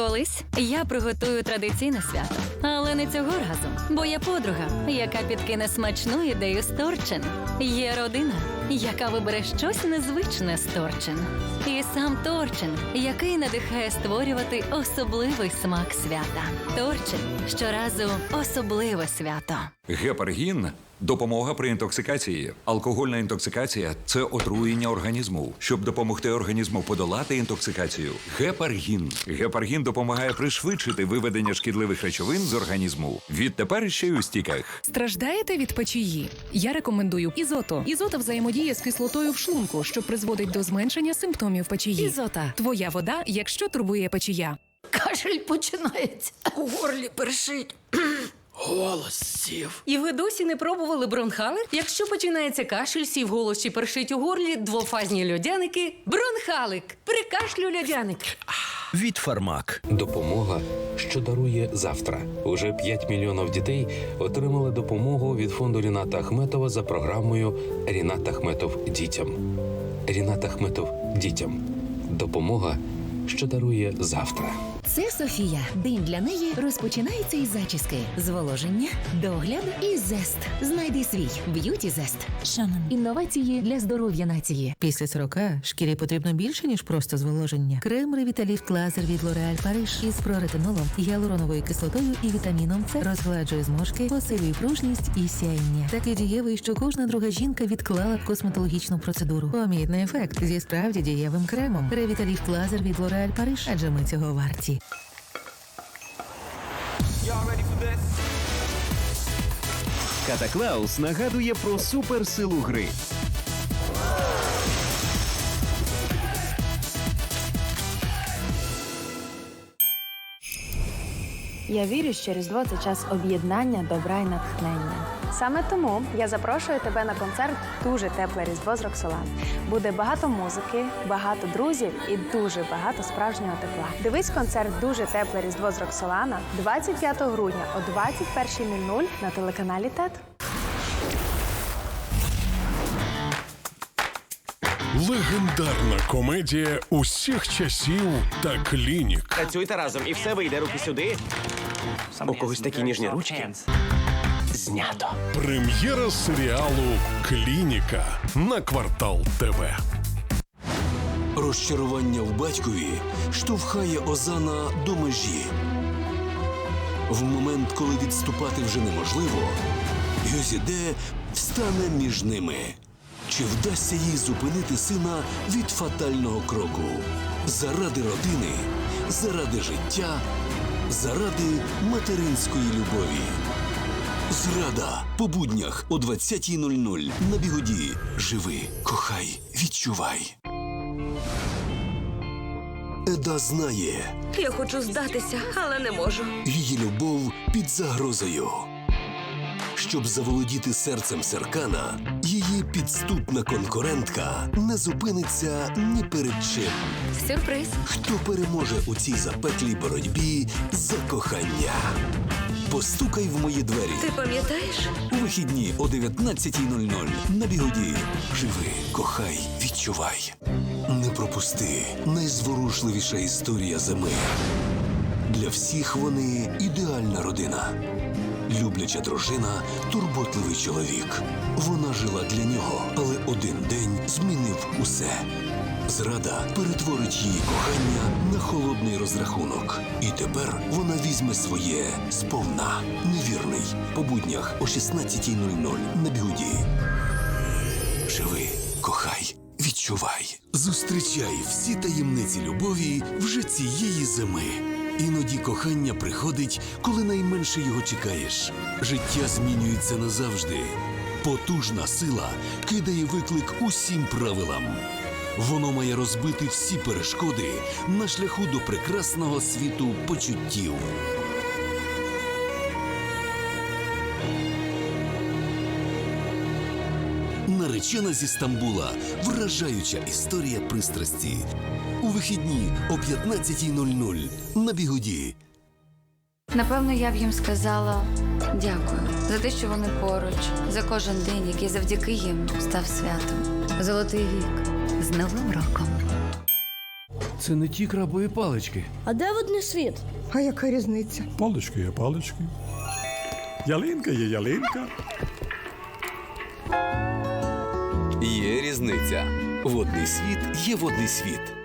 Колись я приготую традиційне свято, але не цього разу, бо є подруга, яка підкине смачну ідею з торчин. Є родина, яка вибере щось незвичне з торчин. І сам Торчин, який надихає створювати особливий смак свята. Торчин щоразу особливе свято. Гепаргін допомога при інтоксикації. Алкогольна інтоксикація це отруєння організму. Щоб допомогти організму подолати інтоксикацію. Гепаргін. Гепаргін допомагає пришвидшити виведення шкідливих речовин з організму. Відтепер ще й у стіках. Страждаєте від печії? Я рекомендую ізото. Ізота взаємодіє з кислотою в шлунку, що призводить до зменшення симптомів печії. Ізота. Твоя вода, якщо турбує печія. Кашель починається. У горлі першить. Голос сів. І ви досі не пробували бронхали? Якщо починається кашель, сів голос чи першить у горлі, двофазні льодяники. Бронхалик! При кашлю льодяник. Від Фармак. Допомога, що дарує завтра. Уже 5 мільйонів дітей отримали допомогу від фонду Ріната Ахметова за програмою Рінат Ахметов дітям. Рінат Ахметов дітям. Допомога, що дарує завтра. Це Софія. День для неї розпочинається із зачіски, зволоження, догляд і зест. Знайди свій б'юті зест. Шанон. Інновації для здоров'я нації. Після 40 шкірі потрібно більше, ніж просто зволоження. Крем Ревіталіфт Лазер від L'Oréal Париж із проретинолом, гіалуроновою кислотою і вітаміном С розгладжує зморшки, посилює пружність і сяєння. Такий дієвий, що кожна друга жінка відклала б косметологічну процедуру. Помітний ефект зі справді дієвим кремом. Ревіталіфт Лазер від L'Oréal Париж, адже ми цього варті. Катаклаус нагадує про суперсилу гри. Я вірю, що Різдво це час об'єднання, добра і натхнення. Саме тому я запрошую тебе на концерт Дуже тепле Різдво з Роксолан. Буде багато музики, багато друзів і дуже багато справжнього тепла. Дивись концерт Дуже тепле Різдво з Роксолана 25 грудня о 21.00 на телеканалі ТЕТ. Легендарна комедія усіх часів та клінік. Працюйте разом і все вийде руки сюди. У когось такі ніжні ручки. Знято. Прем'єра серіалу Клініка на квартал ТВ. Розчарування в батькові штовхає Озана до межі. В момент, коли відступати вже неможливо, Йозіде встане між ними. Чи вдасться їй зупинити сина від фатального кроку? Заради родини, заради життя, заради материнської любові. Зрада по буднях о 20.00 на бігоді. Живи, кохай, відчувай. Еда знає, Я хочу здатися, але не можу. її любов під загрозою. Щоб заволодіти серцем Серкана, її підступна конкурентка не зупиниться ні перед чим. Сюрприз. Хто переможе у цій запеклій боротьбі за кохання? Постукай в мої двері Ти пам'ятаєш? у вихідні о 19.00 на бігоді. Живи, кохай, відчувай. Не пропусти найзворушливіша історія зими. Для всіх вони ідеальна родина. Любляча дружина, турботливий чоловік. Вона жила для нього, але один день змінив усе. Зрада перетворить її кохання на холодний розрахунок. І тепер вона візьме своє сповна. Невірний по буднях о 16.00 на бігуді. Живи, кохай, відчувай. Зустрічай всі таємниці любові вже цієї зими. Іноді кохання приходить, коли найменше його чекаєш. Життя змінюється назавжди. Потужна сила кидає виклик усім правилам. Воно має розбити всі перешкоди на шляху до прекрасного світу почуттів. Наречена зі Стамбула. Вражаюча історія пристрасті. У вихідні о 15.00 на бігоді. Напевно, я б їм сказала дякую за те, що вони поруч, за кожен день, який завдяки їм став святом. Золотий вік з Новим роком. Це не ті крабові палички. А де водний світ? А яка різниця? Палички є палички. Ялинка є ялинка. Є різниця. Водний світ є водний світ.